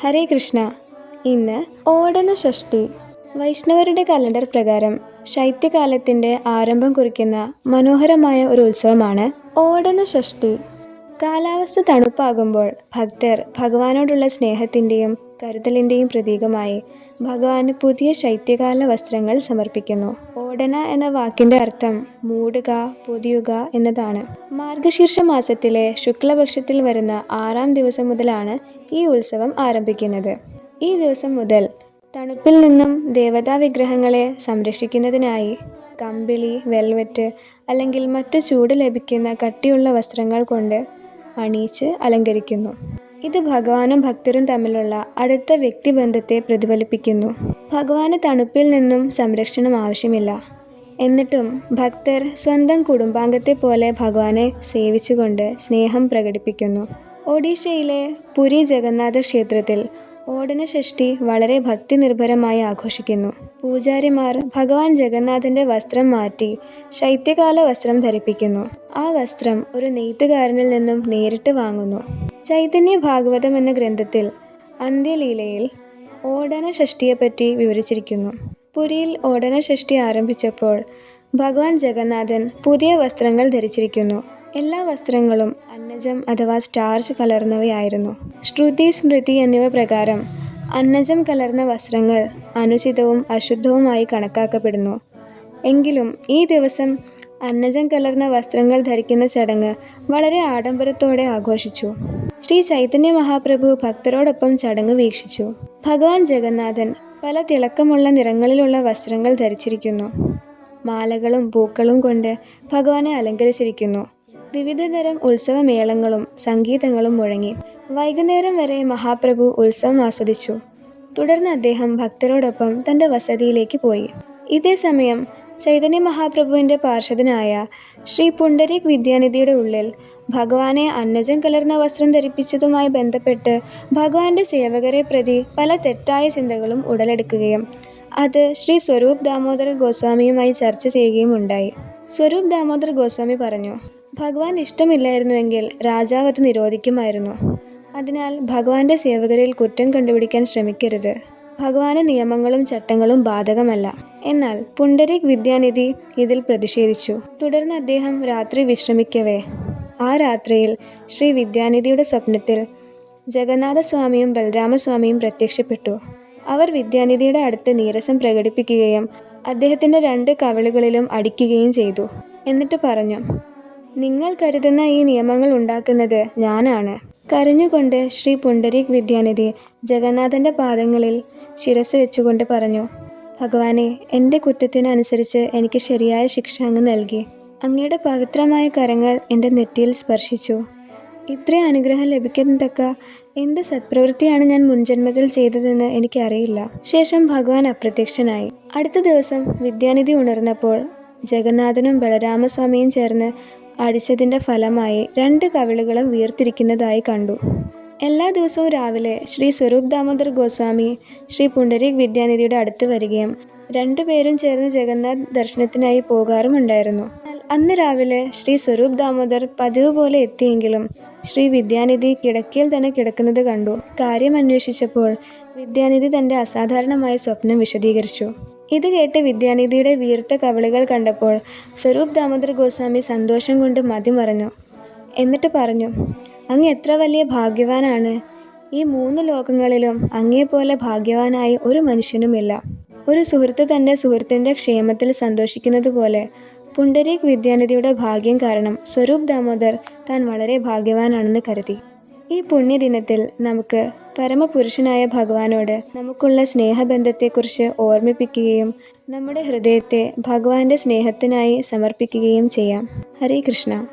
ഹരേ കൃഷ്ണ. ഇന്ന് ഓടന ഷഷ്ടി വൈഷ്ണവരുടെ കലണ്ടർ പ്രകാരം ശൈത്യകാലത്തിന്റെ ആരംഭം കുറിക്കുന്ന മനോഹരമായ ഒരു ഉത്സവമാണ് ഓടന ഷഷ്ടി കാലാവസ്ഥ തണുപ്പാകുമ്പോൾ ഭക്തർ ഭഗവാനോടുള്ള സ്നേഹത്തിന്റെയും കരുതലിന്റെയും പ്രതീകമായി ഭഗവാന് പുതിയ ശൈത്യകാല വസ്ത്രങ്ങൾ സമർപ്പിക്കുന്നു. ഓടന എന്ന വാക്കിന്റെ അർത്ഥം മൂടുക പൊതിയുക എന്നതാണ്. മാർഗശീർഷ മാസത്തിലെ ശുക്ലപക്ഷത്തിൽ വരുന്ന ആറാം ദിവസം മുതലാണ് ഈ ഉത്സവം ആരംഭിക്കുന്നത്. ഈ ദിവസം മുതൽ തണുപ്പിൽ നിന്നും ദേവതാ വിഗ്രഹങ്ങളെ സംരക്ഷിക്കുന്നതിനായി കമ്പിളി വെൽവെറ്റ് അല്ലെങ്കിൽ മറ്റു ചൂട് ലഭിക്കുന്ന കട്ടിയുള്ള വസ്ത്രങ്ങൾ കൊണ്ട് അണിയിച്ച് അലങ്കരിക്കുന്നു. ഇത് ഭഗവാനും ഭക്തരും തമ്മിലുള്ള അടുത്ത വ്യക്തിബന്ധത്തെ പ്രതിഫലിപ്പിക്കുന്നു. ഭഗവാന് തണുപ്പിൽ നിന്നും സംരക്ഷണം ആവശ്യമില്ല. എന്നിട്ടും ഭക്തർ സ്വന്തം കുടുംബാംഗത്തെ പോലെ ഭഗവാനെ സേവിച്ചുകൊണ്ട് സ്നേഹം പ്രകടിപ്പിക്കുന്നു. ഒഡീഷയിലെ പുരി ജഗന്നാഥ ക്ഷേത്രത്തിൽ ഓടനഷഷ്ഠി വളരെ ഭക്തി നിർഭരമായി ആഘോഷിക്കുന്നു. പൂജാരിമാർ ഭഗവാൻ ജഗന്നാഥന്റെ വസ്ത്രം മാറ്റി ശൈത്യകാല വസ്ത്രം ധരിപ്പിക്കുന്നു. ആ വസ്ത്രം ഒരു നെയ്ത്തുകാരനിൽ നിന്നും നേരിട്ട് വാങ്ങുന്നു. ചൈതന്യ ഭാഗവതം എന്ന ഗ്രന്ഥത്തിൽ അന്ത്യലീലയിൽ ഓടന ഷഷ്ടിയെപ്പറ്റി വിവരിച്ചിരിക്കുന്നു. പുരിയിൽ ഓടന ഷഷ്ടി ആരംഭിച്ചപ്പോൾ ഭഗവാൻ ജഗന്നാഥൻ പുതിയ വസ്ത്രങ്ങൾ ധരിച്ചിരിക്കുന്നു. എല്ലാ വസ്ത്രങ്ങളും അന്നജം അഥവാ സ്റ്റാർച്ച് കലർന്നവയായിരുന്നു. ശ്രുതി സ്മൃതി എന്നിവ പ്രകാരം അന്നജം കലർന്ന വസ്ത്രങ്ങൾ അനുചിതവും അശുദ്ധവുമായി കണക്കാക്കപ്പെടുന്നു. എങ്കിലും ഈ ദിവസം അന്നജം കലർന്ന വസ്ത്രങ്ങൾ ധരിക്കുന്ന ചടങ്ങ് വളരെ ആഡംബരത്തോടെ ആഘോഷിച്ചു. ശ്രീ ചൈതന്യ മഹാപ്രഭു ഭക്തരോടൊപ്പം ചടങ്ങ് വീക്ഷിച്ചു. ഭഗവാൻ ജഗന്നാഥൻ പല തിളക്കമുള്ള നിറങ്ങളിലുള്ള വസ്ത്രങ്ങൾ ധരിച്ചിരിക്കുന്നു. മാലകളും പൂക്കളും കൊണ്ട് ഭഗവാനെ അലങ്കരിച്ചിരിക്കുന്നു. വിവിധതരം ഉത്സവമേളങ്ങളും സംഗീതങ്ങളും മുഴങ്ങി വൈകുന്നേരം വരെ മഹാപ്രഭു ഉത്സവം ആസ്വദിച്ചു. തുടർന്ന് അദ്ദേഹം ഭക്തരോടൊപ്പം തന്റെ വസതിയിലേക്ക് പോയി. ഇതേ സമയം ചൈതന്യ മഹാപ്രഭുവിന്റെ പാർഷദനായ ശ്രീ പുണ്ടരീക് വിദ്യാനിധിയുടെ ഉള്ളിൽ ഭഗവാനെ അന്നജം കലർന്ന വസ്ത്രം ധരിപ്പിച്ചതുമായി ബന്ധപ്പെട്ട് ഭഗവാന്റെ സേവകരെ പ്രതി പല തെറ്റായ ചിന്തകളും ഉടലെടുക്കുകയും അത് ശ്രീ സ്വരൂപ് ദാമോദര ഗോസ്വാമിയുമായി ചർച്ച ചെയ്യുകയും ഉണ്ടായി. സ്വരൂപ് ദാമോദർ ഗോസ്വാമി പറഞ്ഞു ഭഗവാൻ ഇഷ്ടമില്ലായിരുന്നുവെങ്കിൽ രാജാവ് അത് നിരോധിക്കുമായിരുന്നു. അതിനാൽ ഭഗവാന്റെ സേവകരിൽ കുറ്റം കണ്ടുപിടിക്കാൻ ശ്രമിക്കരുത്. ഭഗവാന് നിയമങ്ങളും ചട്ടങ്ങളും ബാധകമല്ല. എന്നാൽ പുണ്ടരീക് വിദ്യാനിധി ഇതിൽ പ്രതിഷേധിച്ചു. തുടർന്ന് അദ്ദേഹം രാത്രി വിശ്രമിക്കവേ. ആ രാത്രിയിൽ ശ്രീ വിദ്യാനിധിയുടെ സ്വപ്നത്തിൽ ജഗന്നാഥസ്വാമിയും ബലരാമസ്വാമിയും പ്രത്യക്ഷപ്പെട്ടു. അവർ വിദ്യാനിധിയുടെ അടുത്ത് നീരസം പ്രകടിപ്പിക്കുകയും അദ്ദേഹത്തിന്റെ രണ്ട് കവളുകളിലും അടിക്കുകയും ചെയ്തു. എന്നിട്ട് പറഞ്ഞു നിങ്ങൾ കരുതുന്ന ഈ നിയമങ്ങൾ ഉണ്ടാക്കുന്നത് ഞാനാണ്. കരഞ്ഞുകൊണ്ട് ശ്രീ പുണ്ടരീക് വിദ്യാനിധി ജഗന്നാഥന്റെ പാദങ്ങളിൽ ശിരസ് വെച്ചുകൊണ്ട് പറഞ്ഞു ഭഗവാനെ എന്റെ കുറ്റത്തിനനുസരിച്ച് എനിക്ക് ശരിയായ ശിക്ഷ അങ്ങ് നൽകി. അങ്ങയുടെ പവിത്രമായ കരങ്ങൾ എന്റെ നെറ്റിയിൽ സ്പർശിച്ചു. ഇത്രയും അനുഗ്രഹം ലഭിക്കത്തക്ക എന്ത് സത്പ്രവൃത്തിയാണ് ഞാൻ മുൻജന്മത്തിൽ ചെയ്തതെന്ന് എനിക്കറിയില്ല. ശേഷം ഭഗവാൻ അപ്രത്യക്ഷനായി. അടുത്ത ദിവസം വിദ്യാനിധി ഉണർന്നപ്പോൾ ജഗന്നാഥനും ബലരാമസ്വാമിയും ചേർന്ന് അടിച്ചതിന്റെ ഫലമായി രണ്ട് കവിളുകളും വീർത്തിരിക്കുന്നതായി കണ്ടു. എല്ലാ ദിവസവും രാവിലെ ശ്രീ സ്വരൂപ് ദാമോദർ ഗോസ്വാമി ശ്രീ പുണ്ടരീക് വിദ്യാനിധിയുടെ അടുത്ത് വരികയും രണ്ടുപേരും ചേർന്ന് ജഗന്നാഥ് ദർശനത്തിനായി പോകാറുമുണ്ടായിരുന്നു. അന്ന് രാവിലെ ശ്രീ സ്വരൂപ് ദാമോദർ പതിവ് പോലെ എത്തിയെങ്കിലും ശ്രീ വിദ്യാനിധി കിടക്കയിൽ തന്നെ കിടക്കുന്നത് കണ്ടു. കാര്യം അന്വേഷിച്ചപ്പോൾ വിദ്യാനിധി തന്റെ അസാധാരണമായ സ്വപ്നം വിശദീകരിച്ചു. ഇത് കേട്ട് വിദ്യാനിധിയുടെ വീർത്ത കവളികൾ കണ്ടപ്പോൾ സ്വരൂപ് ദാമോദർ ഗോസ്വാമി സന്തോഷം കൊണ്ട് മതി മറഞ്ഞു. എന്നിട്ട് പറഞ്ഞു അങ്ങ് എത്ര വലിയ ഭാഗ്യവാനാണ്. ഈ മൂന്ന് ലോകങ്ങളിലും അങ്ങേപ്പോലെ ഭാഗ്യവാനായി ഒരു മനുഷ്യനുമില്ല. ഒരു സുഹൃത്ത് തന്റെ സുഹൃത്തിന്റെ ക്ഷേമത്തിൽ സന്തോഷിക്കുന്നത് പോലെ പുണ്ടരീക് വിദ്യാനിധിയുടെ ഭാഗ്യം കാരണം സ്വരൂപ് ദാമോദർ താൻ വളരെ ഭാഗ്യവാനാണെന്ന് കരുതി. ഈ പുണ്യദിനത്തിൽ നമുക്ക് പരമപുരുഷനായ ഭഗവാനോട് നമുക്കുള്ള സ്നേഹബന്ധത്തെക്കുറിച്ച് ഓർമ്മിപ്പിക്കുകയും നമ്മുടെ ഹൃദയത്തെ ഭഗവാന്റെ സ്നേഹത്തിനായി സമർപ്പിക്കുകയും ചെയ്യാം. ഹരേ കൃഷ്ണ.